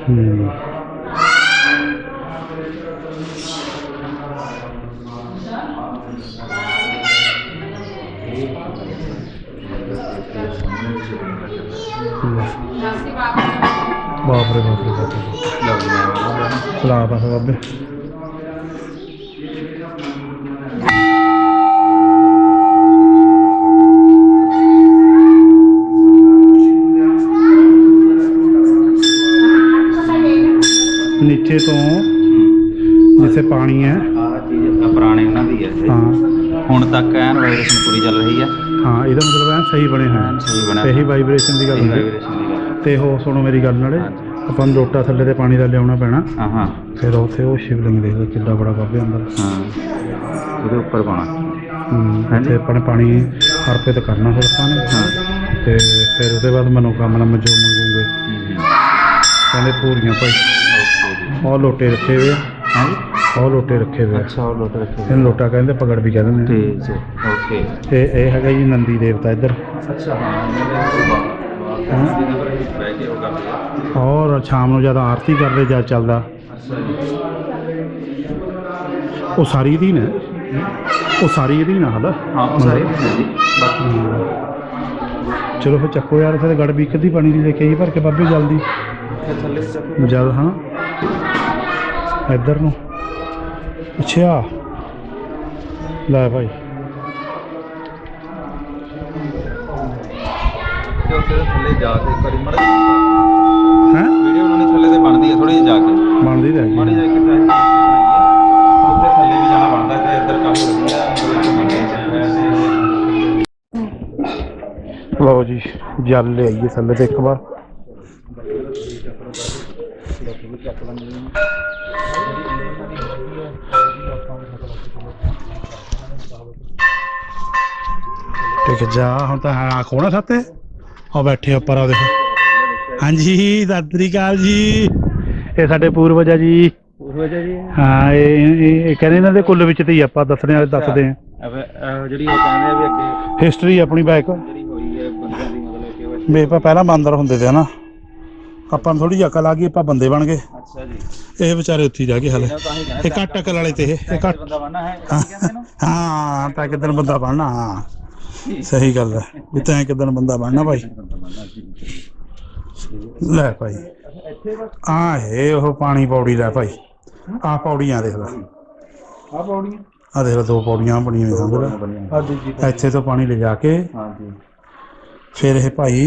ਹੂੰ ਬਾਪ ਰੇ ਬਾਪ ਰੇ ਬਾਪ ਰੇ ਲਓ ਜੀ ਮੈਂ ਬਾਬੇ। ਨੀਚੇ ਤੋਂ ਜਿੱਥੇ ਪਾਣੀ ਹੈ। ਚੀਜ਼ ਆ ਪੁਰਾਣੇ ਉਹਨਾਂ ਦੀ ਹੈ। ਹਾਂ। ਹੁਣ ਤੱਕ ਐਨ ਵਾਈਬ੍ਰੇਸ਼ਨ ਪੂਰੀ ਚੱਲ ਰਹੀ ਹੈ। ਹਾਂ ਇਹਦਾ ਮਤਲਬ ਐ ਸਹੀ ਬਣੇ ਹੋਏ। ਐਨ ਸਹੀ ਬਣਿਆ ਇਹੀ ਵਾਈਬ੍ਰੇਸ਼ਨ ਦੀ ਗੱਲ ਸਹੀ ਹੁੰਦੀ ਵਾਈਬ੍ਰੇਸ਼ਨ ਦੀ ਗੱਲ ਤੇ ਉਹ ਸੁਣੋ ਮੇਰੀ ਗੱਲ ਨਾਲੇ। ਆਪਾਂ ਨੂੰ ਲੋਟਾ ਥੱਲੇ ਤੇ ਪਾਣੀ ਦਾ ਲਿਆਉਣਾ ਪੈਣਾ। ਹਾਂ ਹਾਂ। ਫਿਰ ਉੱਥੇ ਉਹ ਸ਼ਿਵਲਿੰਗ ਦੇਖੋ ਕਿੱਡਾ ਬੜਾ ਕਾਬੇ ਅੰਦਰ। ਹਾਂ। ਉਹਦੇ ਉੱਪਰ ਪਾਉਣਾ। ਹੂੰ। ਇੱਥੇ ਆਪਣੇ ਪਾਣੀ ਅਰਪਿਤ ਕਰਨਾ ਫਿਰ ਆਪਾਂ ਨੇ। ਹਾਂ। ਤੇ ਫਿਰ ਉਹਦੇ ਬਾਅਦ ਮਨੋਕਾਮਨਾ ਮੈਂ ਜੋ ਮੰਗੂਗੇ। ਕਹਿੰਦੇ ਪੂਰੀਆਂ ਭਾਈ। ਉਹ ਲੋਟੇ ਰੱਖੇ ਹੋਏ ਹਾਂਜੀ। ਉਹ ਲੋਟੇ ਰੱਖੇ ਹੋਏ ਅੱਛਾ ਉਹ ਲੋਟ ਰੱਖੇ ਇਹਨੂੰ ਲੋਟਾ ਕਹਿੰਦੇ ਪਗੜ ਵੀ ਕਹਿੰਦੇ ਨੇ। ਠੀਕ ਹੈ ਓਕੇ। ਤੇ ਇਹ ਹੈਗਾ ਜੀ ਨੰਦੀ ਦੇਵਤਾ ਇੱਧਰ। ਅੱਛਾ ਹਾਂ ਕੇ ਉਹ ਕਰਦੇ ਆ? ਔਰ ਸ਼ਾਮ ਨੂੰ ਜਦ ਆਰਤੀ ਕਰਦੇ ਜਦ ਚੱਲਦਾ। ਅੱਛਾ ਜੀ। ਉਹ ਸਾਰੀ ਇਹਦੀ ਨੇ ਉਹ ਸਾਰੀ ਇਹਦੀ ਨਾ ਹਲਾ ਹਾਂ ਉਹ ਸਾਰੇ ਜੀ। ਬਾਕੀ ਚਲੋ ਫਿਰ ਚੱਕੋ ਯਾਰ ਫਿਰ ਗੜ ਬੀਕ ਦੀ ਪਾਣੀ ਦੀ ਲੈ ਕੇ ਆਈ ਭਰ ਕੇ ਬਾਬੇ ਜਲਦੀ। ਫਿਰ ਥੱਲੇ ਚੱਕ। ਜਦ ਹਾਂ। ਇੱਧਰ ਨੂੰ। ਅੱਛਾ। ਲੈ ਭਾਈ। ਉੱਥੇ ਥੱਲੇ ਜਾ ਕੇ ਇੱਕ ਵਾਰੀ ਮੜਾ ਹੈ? ਵੀਡੀਓ ਬਣਾਉਣੀ ਥੱਲੇ ਤੇ ਬਣਦੀ ਹੈ ਥੋੜੀ ਜਿਹੀ ਜਾ ਕੇ। ਬਣਦੀ ਰਹਿ ਮਾੜੀ ਗਈ ਜਿਹੀ ਇੱਕ ਟਰੈਕ ਉੱਥੇ ਥੱਲੇ ਵੀ ਜਾਣਾ ਬਣਦਾ ਤੇ ਇੱਧਰ ਕਾਫੀ ਵਧੀਆ ਅੰਦਰ ਮੰਗੇ ਲਓ ਜੀ ਜਲ ਲੈ ਆਈਏ ਥੱਲੇ ਤੇ ਇੱਕ ਵਾਰ। ਟਿਕ ਜਾ ਹੁਣ ਤਾਂ ਹਾਂ ਖੋਣਾ ਸਾਤੇ? ਆ ਬੈਠੇ ਉੱਪਰ ਆ ਦੇਖੋ। ਹਾਂਜੀ ਸਤਿ ਸ੍ਰੀ ਅਕਾਲ ਜੀ। ਇਹ ਸਾਡੇ ਪੂਰਵਜ ਆ ਜੀ। ਉਹ ਜੀ। ਹਾਂ ਇਹ ਇਹ- ਇਹ ਕਹਿੰਦੇ ਇਹਨਾਂ ਦੇ ਕੁੱਲ ਵਿੱਚ ਤੇ ਹੀ ਆਪਾਂ ਦੱਸਣੇ ਵਾਲੇ ਦੱਸਦੇ ਆ ਜਿਹੜੀ ਉਹ ਕਹਿੰਦੇ ਆ ਵੀ ਅੱਗੇ ਹਿਸਟਰੀ ਆਪਣੀ ਬੈਕ ਜਿਹੜੀ ਹੋਈ ਹੈ ਬੰਦਿਆਂ ਦੀ ਮਤਲਬ ਕਿ ਉਹ ਵੀ ਆਪਾਂ ਪਹਿਲਾਂ ਬਾਂਦਰ ਹੁੰਦੇ ਤੇ ਹਨਾ। ਆਪਾਂ ਨੂੰ ਥੋੜੀ ਅਕਲ ਆ ਗਈ ਆਪਾਂ ਬੰਦੇ ਬਣ ਗਏ। ਅੱਛਾ ਜੀ। ਇਹ ਵਿਚਾਰੇ ਉੱਥੇ ਹੀ ਜਾ ਕੇ ਹਲੇ। ਇਹਨਾਂ ਤਾਂ ਹੀ ਕਹਿੰਦੇ ਇਹ ਘੱਟ ਅਕਲ ਵਾਲੇ ਤੇ ਇਹ ਇਹ ਘੱਟ ਬੰਦਾ ਬਣਨਾ ਹੈ ਇਹ ਕਹਿੰਦੇ ਇਹਨੂੰ ਹਾਂ ਤਾਂ ਕਿਦਨ ਬੰਦਾ ਬਣਨਾ ਹਾਂ। ਸਹੀ ਗੱਲ ਹੈ। ਵੀ ਤੈਂ ਕਿਦਨ ਬੰਦਾ ਬਣਨਾ ਭਾਈ। ਲੈ ਭਾਈ। ਆ ਇਹ ਉਹ ਪਾਣੀ ਪੌੜੀ ਲੈ ਭਾਈ। ਆ ਪੌੜੀਆਂ ਦੇਖ ਲੈ। ਆ ਪੌੜੀਆਂ? ਆ ਦੇਖ ਲੈ ਦੋ ਪੌੜੀਆਂ ਬਣੀਆਂ ਹੋਈਆਂ ਸਮਝ ਹਾਂ ਲੈ ਇੱਥੇ ਤੋਂ ਪਾਣੀ ਲਿਜਾ ਕੇ ਹਾਂ ਜੀ ਫਿਰ ਇਹ ਭਾਈ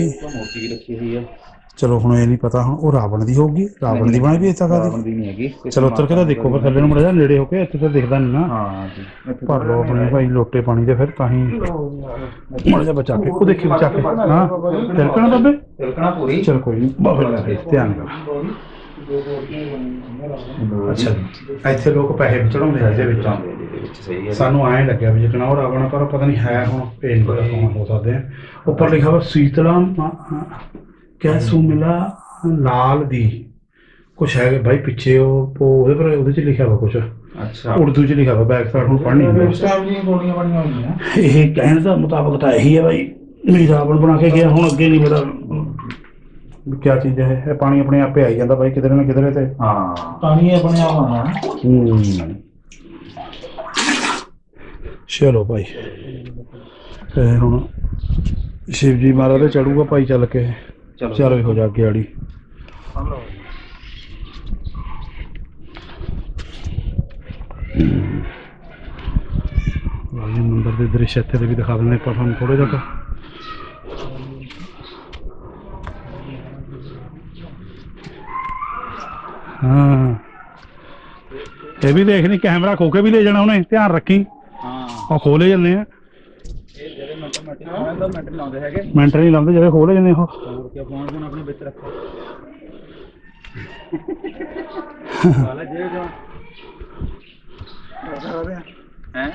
ਵੀ ਰੱਖੀ ਹੋਈ ਹੈ ਚਲੋ ਹੁਣ ਇਹ ਨਹੀਂ ਪਤਾ ਹੁਣ ਉਹ ਰਾਵਣ ਦੀ ਹੋਊਗੀ ਰਾਵਣ ਦੀ ਬਣੀ ਵੀ ਇੱਥੇ ਰਾਵਣ ਕਾਦੀ ਦੀ ਨਹੀਂ ਹੈਗੀ ਚਲੋ ਉੱਤਰ ਕੇ ਤਾਂ ਦੇਖੋ ਫਿਰ ਥੱਲੇ ਨੂੰ ਮੁੜ ਜਾ ਨੇੜੇ ਹੋ ਕੇ ਇੱਥੇ ਤਾਂ ਦਿਖਦਾ ਨਹੀਂ ਨਾ। ਹਾਂ ਜੀ ਭਰ ਲਓ ਆਪਣੇ ਭਾਈ ਲੋਟੇ ਪਾਣੀ ਦੇ ਫਿਰ ਤਾਂ ਹੀ। ਮੜ ਜਾ ਬਚਾ ਕੇ ਉਹ ਦੇਖੀ ਬਚਾ ਕੇ। ਹਾਂ ਤਿਲਕਣਾ ਬਾਬੇ? ਤਿਲਕਣਾ ਪੂਰੀ। ਚਲ ਕੋਈ ਨਹੀਂ ਬਾਬੇ ਧਿਆਨ ਕਰ ਅੱਛਾ ਜੀ। ਇੱਥੇ ਲੋਕ ਪੈਸੇ ਚੜਾਉਂਦੇ ਆ ਇਹਦੇ ਵਿੱਚ। ਦੇ ਵਿੱਚ ਸਹੀ ਹੈ। ਸਾਨੂੰ ਐਂ ਲੱਗਿਆ ਵੀ ਜਿਕਣਾ ਉਹ ਰਾਵਣ ਪਰ ਪਤਾ ਨਹੀਂ ਹੈ ਹੁਣ ਪਤਾ ਕੌਣ ਹੋ ਸਕਦੇ ਆ। ਉੱਪਰ ਲਿਖਿਆ ਵਾ ਸੀਤਲਾ ਕਿਆ ਸੁਮਿਲਾ ਲਾਲ ਦੀ। ਕੁਛ ਹੈ ਭਾਈ ਪਿੱਛੇ ਉਹ ਉਹ ਉਹਦੇ ਪਰ ਉਹਦੇ ਚ ਲਿਖਿਆ ਵਾ ਕੁਛ। ਅੱਛਾ। ਉਰਦੂ ਚ ਲਿਖਿਆ ਵਾ ਬੈਕ ਸਾਈਡ ਹੁਣ ਪੜ੍ਹਨੀ ਨਹੀਂ ਉਸ ਟਾਈਮ ਦੀਆਂ ਗੋਲੀਆਂ ਬਣੀਆਂ ਹੋਈਆਂ। ਇਹ ਕਹਿਣ ਦਾ ਮੁਤਾਬਕ ਤਾਂ ਇਹੀ ਹੈ ਭਾਈ ਵੀ ਰਾਵਣ ਬਣਾ ਕੇ ਗਿਆ ਹੁਣ ਅੱਗੇ ਨਹੀਂ ਪਤਾ ਵੀ ਕਿਆ ਚੀਜ਼ ਹੈ ਇਹ? ਪਾਣੀ ਆਪਣੇ ਆਪੇ ਆਈ ਜਾਂਦਾ ਭਾਈ ਕਿਧਰੇ ਨਾ ਕਿਧਰੇ ਤੇ। ਹਾਂ। ਪਾਣੀ ਆਪਣੇ ਆਪ ਆਉਣਾ। ਚਲੋ ਭਾਈ ਤੇ ਹੁਣ ਸ਼ਿਵ ਜੀ ਮਹਾਰਾਜ ਤੇ ਚੜੂਗਾ ਭਾਈ ਚੱਲ ਕੇ। ਚਲੋ ਚਲ ਜਾ ਅੱਗੇ ਆੜੀ ਵਾਲੀ ਮੰਦਰ ਦੇ ਦ੍ਰਿਸ਼ ਇੱਥੇ ਦੇ ਵੀ ਦਿਖਾ ਦਿੰਦੇ ਆਪਾਂ ਤੁਹਾਨੂੰ ਥੋੜੇ ਜਿਹਾ ਕੁ। ਹਾਂ। ਇਹ ਵੀ ਦੇਖ ਨਹੀਂ ਕੈਮਰਾ ਖੋ ਕੇ ਵੀ ਲੈ ਜਾਣਾ ਉਹਨੇ ਧਿਆਨ ਰੱਖੀ। ਹਾਂ। ਉਹ ਖੋਲੇ ਜਾਂਦੇ ਆ ਜਿਹੜੇ ਮਿੰਟ ਮਿੰਟ ਦਾ ਮਿੰਟ ਲਾਉਂਦੇ ਹੈਗੇ। ਮਿੰਟ ਨਹੀਂ ਲਾਉਂਦੇ ਜਿਹੜੇ ਖੋਲੇ ਜਾਂਦੇ ਉਹ। ਹੋਰ ਕੀ ਫੋਨ ਫੋਨ ਆਪਣੇ ਵਿੱਚ ਰੱਖੋ। ਵਾਲਾ ਜੇ ਜੋ। ਹੈ?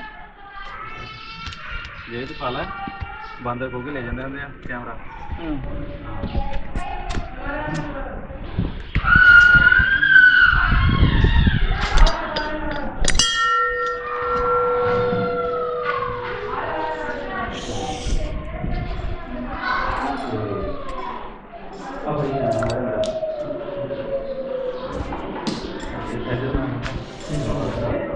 ਜੇ ਤੂੰ ਪਾਲਾ ਬਾਂਦਰ ਕੋ ਕੇ ਲੈ ਜਾਂਦੇ ਹੁੰਦੇ ਆ ਕੈਮਰਾ। Thank you.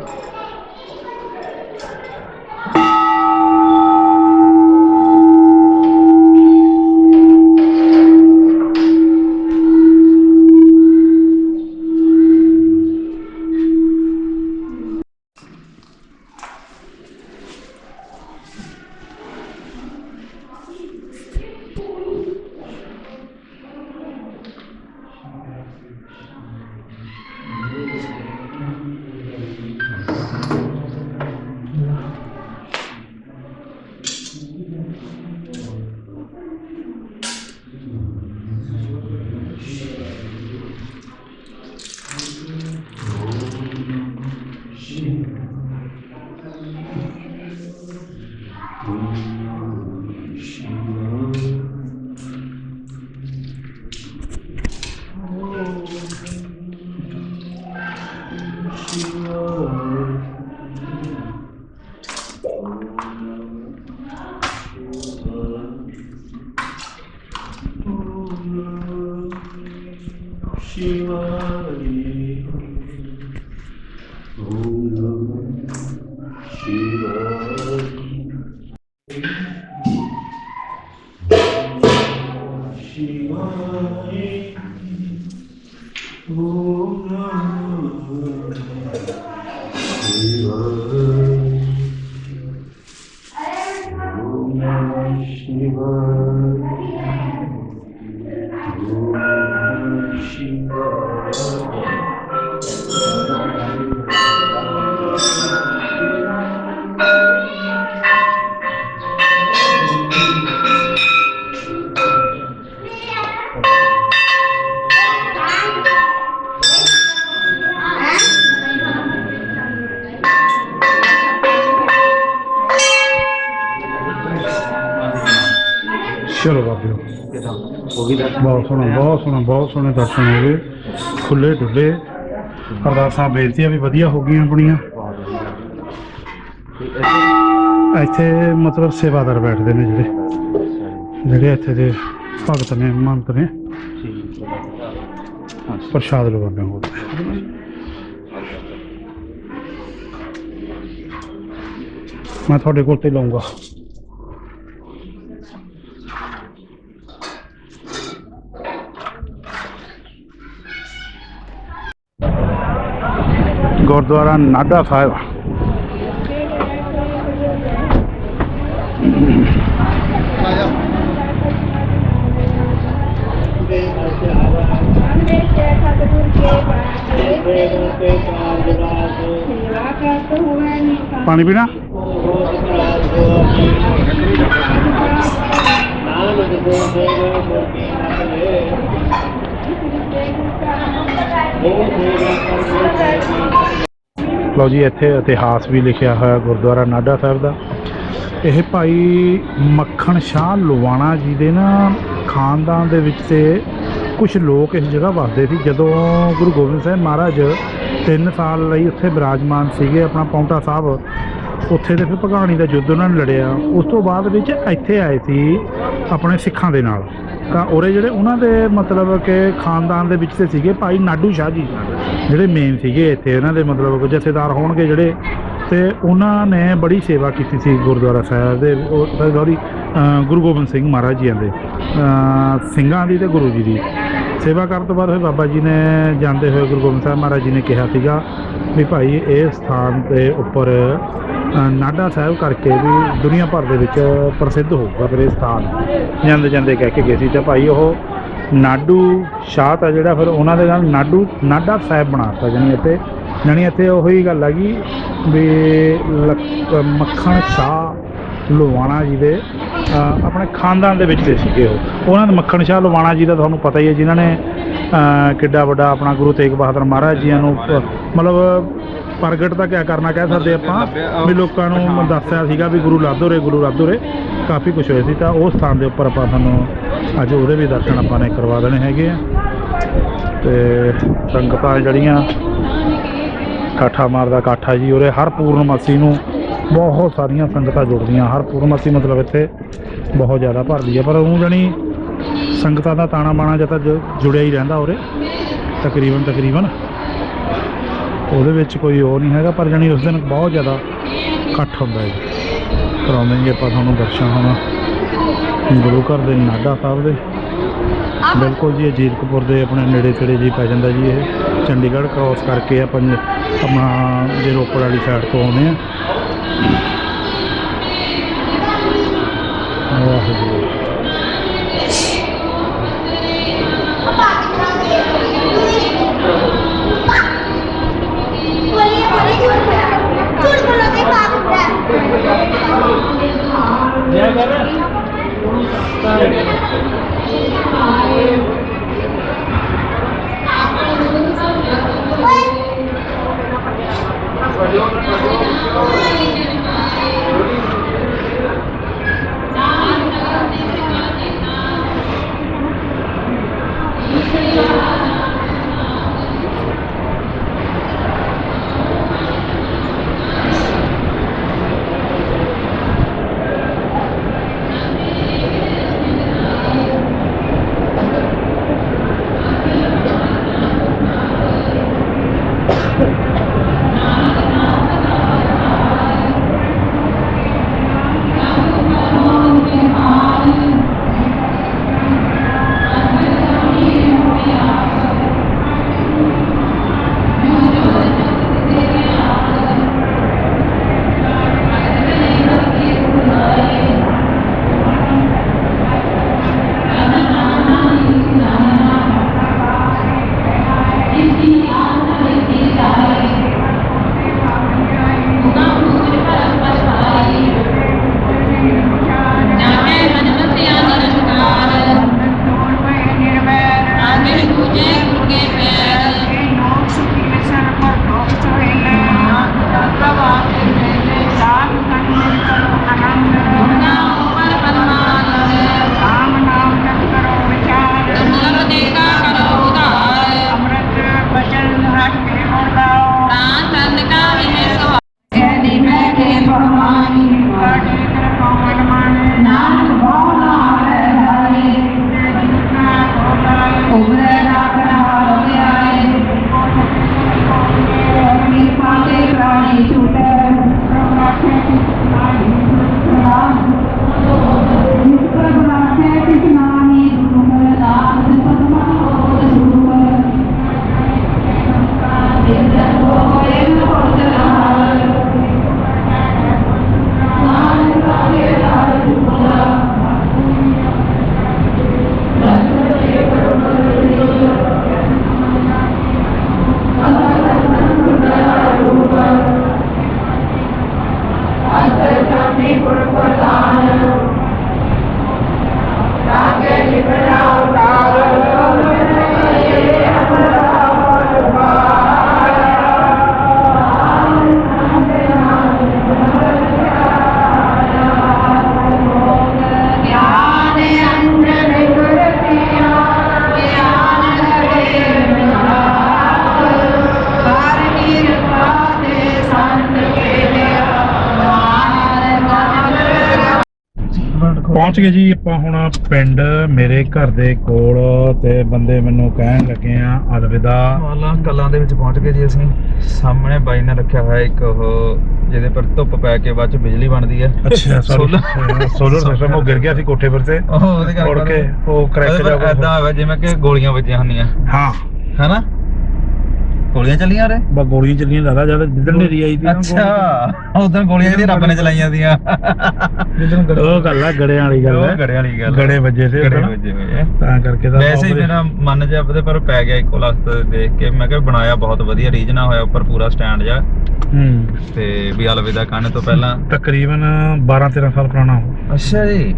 ਬਹੁਤ ਸੋਹਣਾ ਬਹੁਤ ਸੋਹਣਾ ਬਹੁਤ ਸੋਹਣੇ ਦਰਸ਼ਨ ਹੋ ਗਏ ਖੁੱਲੇ ਡੁੱਲੇ। ਅਰਦਾਸਾਂ ਬੇਨਤੀਆਂ ਵੀ ਵਧੀਆ ਹੋ ਗਈਆਂ ਆਪਣੀਆਂ। ਇੱਥੇ ਮਤਲਬ ਸੇਵਾਦਾਰ ਬੈਠਦੇ ਨੇ ਜਿਹੜੇ। ਜਿਹੜੇ ਇੱਥੇ ਦੇ ਭਗਤ ਨੇ ਮੰਤ ਨੇ। ਪ੍ਰਸ਼ਾਦ ਲਗਾਉਂਦੇ ਹੋ ਮੈਂ ਤੁਹਾਡੇ ਕੋਲ ਤੇ ਲਾਉਂਗਾ। ਗੁਰਦੁਆਰਾ ਨਾਡਾ ਸਾਹਿਬ ਪਾਣੀ ਪੀਣਾ ਲਓ ਜੀ, ਇੱਥੇ ਇਤਿਹਾਸ ਵੀ ਲਿਖਿਆ ਹੋਇਆ ਗੁਰਦੁਆਰਾ ਨਾਡਾ ਸਾਹਿਬ ਦਾ। ਇਹ ਭਾਈ ਮੱਖਣ ਸ਼ਾਹ ਲੁਵਾਣਾ ਜੀ ਦੇ ਨਾ ਖਾਨਦਾਨ ਦੇ ਵਿੱਚ ਤੇ ਕੁਝ ਲੋਕ ਇਸ ਜਗ੍ਹਾ ਵਸਦੇ ਸੀ। ਜਦੋਂ ਗੁਰੂ ਗੋਬਿੰਦ ਸਾਹਿਬ ਮਹਾਰਾਜ 3 ਸਾਲ ਲਈ ਉੱਥੇ ਬਿਰਾਜਮਾਨ ਸੀਗੇ ਆਪਣਾ ਪੌਂਟਾ ਸਾਹਿਬ, ਉੱਥੇ ਦੇ ਫਿਰ ਭਗਾਣੀ ਦਾ ਯੁੱਧ ਉਹਨਾਂ ਨੇ ਲੜਿਆ। ਉਸ ਤੋਂ ਬਾਅਦ ਵਿੱਚ ਇੱਥੇ ਆਏ ਸੀ ਆਪਣੇ ਸਿੱਖਾਂ ਦੇ ਨਾਲ। ਤਾਂ ਉਰੇ ਜਿਹੜੇ ਉਹਨਾਂ ਦੇ ਮਤਲਬ ਕਿ ਖਾਨਦਾਨ ਦੇ ਵਿੱਚ ਤੇ ਸੀਗੇ ਭਾਈ ਨਾਡੂ ਸ਼ਾਹ ਜੀ, ਜਿਹੜੇ ਮੇਨ ਸੀਗੇ ਇੱਥੇ ਉਹਨਾਂ ਦੇ ਮਤਲਬ ਜਥੇਦਾਰ ਹੋਣਗੇ ਜਿਹੜੇ ਤੇ ਉਹਨਾਂ ਨੇ ਬੜੀ ਸੇਵਾ ਕੀਤੀ ਸੀ ਗੁਰਦੁਆਰਾ ਸਾਹਿਬ ਦੇ ਸੌਰੀ ਗੁਰੂ ਗੋਬਿੰਦ ਸਿੰਘ ਮਹਾਰਾਜ ਜੀ ਦੇ ਸਿੰਘਾਂ ਦੀ ਤੇ ਗੁਰੂ ਜੀ ਦੀ। ਸੇਵਾ ਕਰਨ ਤੋਂ ਬਾਅਦ ਫਿਰ ਬਾਬਾ ਜੀ ਨੇ ਜਾਂਦੇ ਹੋਏ ਗੁਰੂ ਗੋਬਿੰਦ ਸਾਹਿਬ ਮਹਾਰਾਜ ਜੀ ਨੇ ਕਿਹਾ ਸੀਗਾ ਵੀ ਭਾਈ ਇਹ ਸਥਾਨ ਦੇ ਉੱਪਰ ਅ, ਨਾਢਾ ਸਾਹਿਬ ਕਰਕੇ ਵੀ ਦੁਨੀਆ ਭਰ ਦੇ ਵਿੱਚ ਪ੍ਰਸਿੱਧ ਹੋਊਗਾ ਫਿਰ ਇਹ ਸਥਾਨ। ਜਾਂਦੇ ਜਾਂਦੇ ਕਹਿ ਕੇ ਗਏ ਸੀ ਤੇ ਭਾਈ ਉਹ ਨਾਡੂ ਸ਼ਾਹ ਤਾਂ ਜਿਹੜਾ ਫਿਰ ਉਹਨਾਂ ਦੇ ਨਾਲ ਨਾਡੂ ਨਾਡਾ ਸਾਹਿਬ ਬਣਾਤਾ ਜਾਣੀ ਇੱਥੇ। ਜਾਣੀ ਇੱਥੇ ਉਹੀ ਗੱਲ ਹੈਗੀ ਵੀ ਲਕ- ਮੱਖਣ ਸ਼ਾਹ ਲੋਵਾਣਾ ਜੀ ਦੇ ਆਪਣੇ ਖਾਨਦਾਨ ਦੇ ਵਿੱਚ ਦੇ ਸੀਗੇ ਉਹ। ਉਹਨਾਂ ਦੇ ਮੱਖਣ ਸ਼ਾਹ ਲੋਵਾਣਾ ਜੀ ਦਾ ਤੁਹਾਨੂੰ ਪਤਾ ਹੀ ਹੈ ਜਿਨ੍ਹਾਂ ਨੇ ਕਿੱਡਾ ਵੱਡਾ ਆਪਣਾ ਗੁਰੂ ਤੇਗ ਬਹਾਦਰ ਮਹਾਰਾਜ ਜੀਆਂ ਨੂੰ ਮਤਲਬ ਪ੍ਰਗਟ ਤਾਂ ਕਿਆ ਕਰਨਾ ਕਹਿ ਸਕਦੇ ਆਪਾਂ? ਵੀ ਲੋਕਾਂ ਨੂੰ ਦੱਸਿਆ ਸੀਗਾ ਵੀ ਗੁਰੂ ਲਾਦੋਰੇ ਗੁਰੂ ਲਾਦੋਰੇ ਕਾਫੀ ਕੁਝ ਹੋਇਆ ਸੀ ਤਾਂ ਉਸ ਸਥਾਨ ਦੇ ਉੱਪਰ ਆਪਾਂ ਤੁਹਾਨੂੰ ਅੱਜ ਉਹਦੇ ਵੀ ਦਰਸ਼ਨ ਆਪਾਂ ਨੇ ਕਰਵਾ ਦੇਣੇ ਹੈਗੇ ਆ। ਤੇ ਸੰਗਤਾਂ ਜਿਹੜੀਆਂ ਕਾਠਾ ਮਾਰਦਾ ਕਾਠਾ ਜੀ, ਉਰੇ ਹਰ ਪੂਰਨਮਾਸੀ ਨੂੰ ਬਹੁਤ ਸਾਰੀਆਂ ਸੰਗਤਾਂ ਜੁੜਦੀਆਂ। ਹਰ ਪੂਰਨਮਾਸੀ ਮਤਲਬ ਇੱਥੇ ਬਹੁਤ ਜ਼ਿਆਦਾ ਭਰਦੀ ਹੈ ਪਰ ਉਹ ਜਣੀ ਸੰਗਤਾਂ ਦਾ ਤਾਣਾ ਬਾਣਾ ਜਾਂ ਤਾਂ ਜੁੜਿਆ ਹੀ ਰਹਿੰਦਾ ਉਰੇ ਤਕਰੀਬਨ ਤਕਰੀਬਨ ਉਹਦੇ ਵਿੱਚ ਕੋਈ ਉਹ ਨਹੀਂ ਹੈਗਾ, ਪਰ ਜਣੀ ਉਸ ਦਿਨ ਬਹੁਤ ਜ਼ਿਆਦਾ ਇਕੱਠ ਹੁੰਦਾ ਹੈ ਕਰਾਉਂਦੇ ਜੀ ਆਪਾਂ ਤੁਹਾਨੂੰ ਦਰਸ਼ਨ ਹੋਣਾ। ਗੁਰੂ ਘਰ ਦੇ ਨਾਡਾ ਸਾਹਿਬ ਦੇ। ਬਿਲਕੁਲ ਜੀ ਇਹ ਜੀਰਕਪੁਰ ਦੇ ਆਪਣੇ ਨੇੜੇ ਤੇੜੇ ਜੀ ਪੈ ਜਾਂਦਾ ਜੀ ਇਹ। ਚੰਡੀਗੜ੍ਹ ਕ੍ਰਾਸ ਕਰਕੇ ਆਪਾਂ ਆਪਣਾ ਜੇ ਰੋਪੜ ਵਾਲੀ ਸਾਈਡ ਤੋਂ ਆਉਂਦੇ ਆ ਪਹੁੰਚ ਗਏ ਜੀ। ਆਪਾਂ ਹੁਣ ਪਿੰਡ ਮੇਰੇ ਘਰ ਦੇ ਕੋਲ ਤੇ ਬੰਦੇ ਮੈਨੂੰ ਕਹਿਣ ਲੱਗੇ ਆ ਅਲਵਿਦਾ। ਵਾਲਾ ਕਲਾਂ ਦੇ ਵਿੱਚ ਪਹੁੰਚ ਗਏ ਜੀ ਅਸੀਂ। ਸਾਹਮਣੇ ਬਾਈ ਨੇ ਰੱਖਿਆ ਹੋਇਆ ਇੱਕ ਉਹ ਜਿਹਦੇ ਪਰ ਧੁੱਪ ਪੈ ਕੇ ਬਾਅਦ ਚ ਬਿਜਲੀ ਬਣਦੀ ਹੈ ਅੱਛਾ Solar- ਸੋਲਰ ਸਿਸਟਮ ਉਹ ਗਿਰ ਗਿਆ ਸੀ ਕੋਠੇ ਪਰ ਤੇ। ਉਹ ਉਹਦੇ ਮੁੜ ਕੇ ਉਹ ਕਰੈਕ ਜਾ ਐਦਾਂ ਹੋਇਆ ਜਿਵੇਂ ਕਿ ਗੋਲੀਆਂ ਵੱਜੀਆਂ ਹੁੰਦੀਆਂ। ਹਾਂ। ਹੈਨਾ? ਗੋਲੀਆਂ ਚੱਲੀਆਂ ਰੇ ਬਾ ਗੋਲੀਆਂ ਚੱਲੀਆਂ ਜ਼ਿਆਦਾ ਜ਼ਿਆਦਾ ਜਿੱਦਣ ਨੇਰੀ ਆਈ ਸੀ ਨਾ, ਅੱਛਾ ਉਦੋਂ ਗੋਲੀਆਂ ਜਿਹੜੀਆਂ ਰੱਬ ਨੇ ਚਲਾਈਆਂ ਦੀਆਂ ਉਹ ਗੱਲ ਆ ਗੜਿਆਂ ਵਾਲੀ ਗੱਲ ਉਹ ਹੈ ਗੜੇ ਵਾਲੀ ਗੱਲ ਗੜੇ ਵੱਜੇ ਤੇ ਗੜੇ। ਵੱਜੇ ਹੋਏ ਤਾਂ ਕਰਕੇ ਤਾਂ ਵੈਸੇ ਹੀ ਮੇਰਾ ਮਨ ਜਿਹਾ ਉਹਦੇ ਪਰ ਪੈ ਗਿਆ ਇੱਕੋ ਲਖਤ ਦੇਖ ਕੇ। ਮੈਂ ਕਿਹਾ ਬਣਾਇਆ ਬਹੁਤ ਵਧੀਆ ਰੀਜਨਾ ਹੋਇਆ ਉੱਪਰ ਪੂਰਾ ਸਟੈਂਡ ਜਾ ਹੂੰ। ਤੇ ਵੀ ਅਲਵਿਦਾ ਕਹਿਣ ਤੋਂ ਪਹਿਲਾਂ। ਤਕਰੀਬਨ 12 13 ਸਾਲ ਪੁਰਾਣਾ ਹੋ ਅੱਛਾ ਜੀ।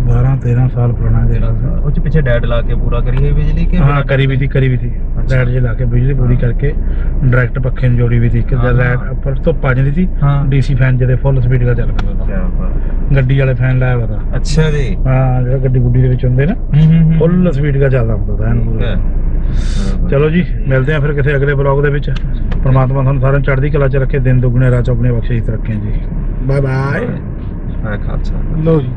12 13 ਸਾਲ ਪੁਰਾਣਾ ਜਿਹੜਾ ਉਹ ਚ ਪਿੱਛੇ ਡੈਡ ਲਾ ਕੇ ਪੂਰਾ ਕਰੀ ਹੋਈ ਬਿਜਲੀ ਕੇ ਹਾਂ ਕਰੀ ਵੀ ਸੀ ਕਰੀ ਵੀ ਸੀ। ਲਾਈਟ ਜੇ ਲਾ ਕੇ ਬਿਜਲੀ ਪੂਰੀ ਕਰਕੇ ਡਾਇਰੈਕਟ ਪੱਖੇ ਨੂੰ ਜੋੜੀ ਵੀ ਸੀ। ਕਿ ਹਾਂ। ਲਾਈਟ ਉੱਪਰ ਆ ਜਾਂਦੀ ਸੀ ਹਾਂ। ਡੀਸੀ ਫੈਨ ਜਿਹਦੇ ਫੁੱਲ ਸਪੀਡ ਦਾ ਚੱਲ ਪੈਂਦਾ ਬਾਤ। ਗੱਡੀ ਵਾਲੇ ਫੈਨ ਲਾਇਆ ਵਾ ਤਾ। ਅੱਛਾ ਜੀ। ਹਾਂ ਜਿਹੜਾ ਗੱਡੀ ਗੁੱਡੀ ਦੇ ਵਿੱਚ ਹੁੰਦੇ ਨਾ ਫੁੱਲ ਸਪੀਡ ਦਾ ਚੱਲਦਾ ਹੁੰਦਾ ਤਾ ਐਨ ਪੂਰਾ। ਚਲੋ ਜੀ ਮਿਲਦੇ ਆ ਫਿਰ ਕਿਸੇ ਅਗਲੇ ਬਲੌਗ ਦੇ ਵਿੱਚ। ਪ੍ਰਮਾਤਮਾ ਤੁਹਾਨੂੰ ਸਾਰਿਆਂ ਨੂੰ ਚੜ੍ਹਦੀ ਕਲਾ 'ਚ ਰੱਖੇ ਦਿਨ ਦੁੱਗਣੇ ਰਾਤ ਚੌਗਣੇ ਬਖਸ਼ਿਸ਼ ਰੱਖੇ ਜੀ। ਬਾਏ। ਬਾਏ ਵਾਹਿ ਖਾਲਸਾ। ਲੋ ਜੀ।